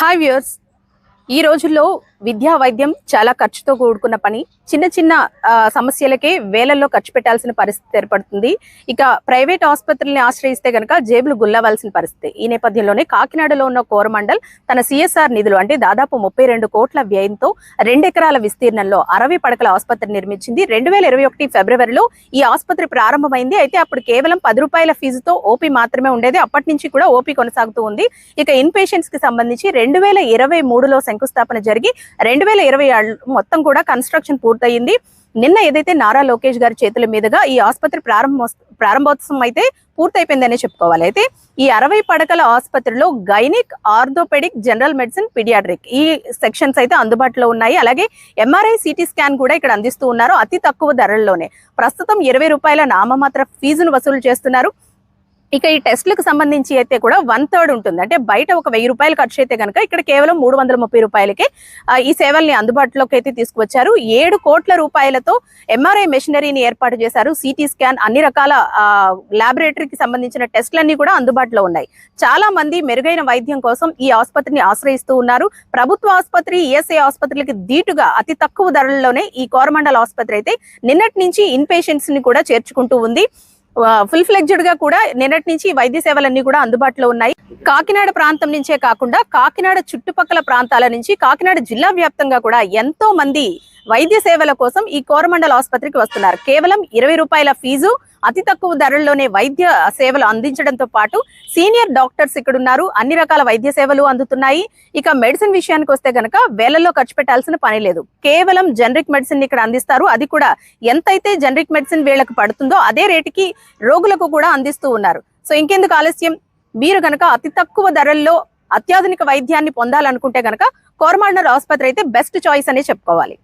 Hi viewers ఈ రోజుల్లో విద్యా వైద్యం చాలా ఖర్చుతో కూడుకున్న పని. చిన్న చిన్న సమస్యలకే వేలల్లో ఖర్చు పెట్టాల్సిన పరిస్థితి ఏర్పడుతుంది. ఇక ప్రైవేట్ ఆసుపత్రుల్ని ఆశ్రయిస్తే గనక జేబులు గుల్లవలసిన పరిస్థితి. ఈ నేపథ్యంలోనే కాకినాడలో ఉన్న కోరమండల్ తన సిఎస్ఆర్ నిధులు అంటే దాదాపు ముప్పై రెండు కోట్ల వ్యయంతో రెండెకరాల విస్తీర్ణంలో అరవై పడకల ఆసుపత్రి నిర్మించింది. రెండు వేల ఇరవై ఒకటి ఫిబ్రవరిలో ఈ ఆసుపత్రి ప్రారంభమైంది. అయితే అప్పుడు కేవలం పది రూపాయల ఫీజుతో ఓపీ మాత్రమే ఉండేది. అప్పటి నుంచి కూడా ఓపీ కొనసాగుతూ ఉంది. ఇక ఇన్ పేషెంట్స్కి సంబంధించి రెండు వేల ఇరవై మూడులో శంకుస్థాపన జరిగి రెండు వేల ఇరవై మొత్తం కూడా కన్స్ట్రక్షన్ పూర్తయింది. నిన్న ఏదైతే నారా లోకేష్ గారి చేతుల మీదుగా ఈ ఆసుపత్రి ప్రారంభ ప్రారంభోత్సవం అయితే పూర్తయిపోయిందనే చెప్పుకోవాలి. అయితే ఈ అరవై పడకల ఆసుపత్రిలో gynaec orthopaedic general medicine paediatric ఈ సెక్షన్స్ అయితే అందుబాటులో ఉన్నాయి. అలాగే ఎంఆర్ఐ సిటీ స్కాన్ కూడా ఇక్కడ అందిస్తూ ఉన్నారు అతి తక్కువ ధరల్లోనే. ప్రస్తుతం ఇరవై రూపాయల నామమాత్ర ఫీజును వసూలు చేస్తున్నారు. ఇక ఈ టెస్ట్లకు సంబంధించి అయితే కూడా వన్ థర్డ్ ఉంటుంది. అంటే బయట ఒక వెయ్యి రూపాయలు ఖర్చు అయితే కనుక ఇక్కడ కేవలం మూడు వందల ముప్పై రూపాయలకే ఈ సేవల్ని అందుబాటులోకి అయితే తీసుకువచ్చారు. ఏడు కోట్ల రూపాయలతో ఎంఆర్ఐ మెషినరీని ఏర్పాటు చేశారు. సిటీ స్కాన్ అన్ని రకాల ల్యాబొరేటరీకి సంబంధించిన టెస్ట్లన్నీ కూడా అందుబాటులో ఉన్నాయి. చాలా మంది మెరుగైన వైద్యం కోసం ఈ ఆసుపత్రిని ఆశ్రయిస్తూ ఉన్నారు. ప్రభుత్వ ఆసుపత్రి ఈఎస్ఐ ఆసుపత్రులకి దీటుగా అతి తక్కువ ధరల్లోనే ఈ కోరమండల్ ఆసుపత్రి అయితే నిన్నటి నుంచి ఇన్ పేషెంట్స్ని కూడా చేర్చుకుంటూ ఉంది. ఫుల్ ఫ్లెడ్జ్డ్గా కూడా నిన్నటి నుంచి వైద్య సేవలన్నీ కూడా అందుబాటులో ఉన్నాయి. కాకినాడ ప్రాంతం నుంచే కాకుండా కాకినాడ చుట్టుపక్కల ప్రాంతాల నుంచి కాకినాడ జిల్లా వ్యాప్తంగా కూడా ఎంతో మంది వైద్య సేవల కోసం ఈ కోరమండల్ ఆసుపత్రికి వస్తున్నారు. కేవలం ఇరవై రూపాయల ఫీజు అతి తక్కువ ధరల్లోనే వైద్య సేవలు అందించడంతో పాటు సీనియర్ డాక్టర్స్ ఇక్కడ ఉన్నారు అన్ని రకాల వైద్య సేవలు అందుతున్నాయి. ఇక మెడిసిన్ విషయానికి వస్తే గనక వేలల్లో ఖర్చు పెట్టాల్సిన పని లేదు. కేవలం జనరిక్ మెడిసిన్ ఇక్కడ అందిస్తారు. అది కూడా ఎంతైతే జనరిక్ మెడిసిన్ వీళ్ళకి పడుతుందో అదే రేటుకి రోగులకు కూడా అందిస్తూ ఉన్నారు. సో ఇంకెందుకు ఆలస్యం? మీరు గనక అతి తక్కువ ధరల్లో అత్యాధునిక వైద్యాన్ని పొందాలనుకుంటే గనక కోరమాండర్ ఆసుపత్రి అయితే బెస్ట్ చాయిస్ అనే చెప్పుకోవాలి.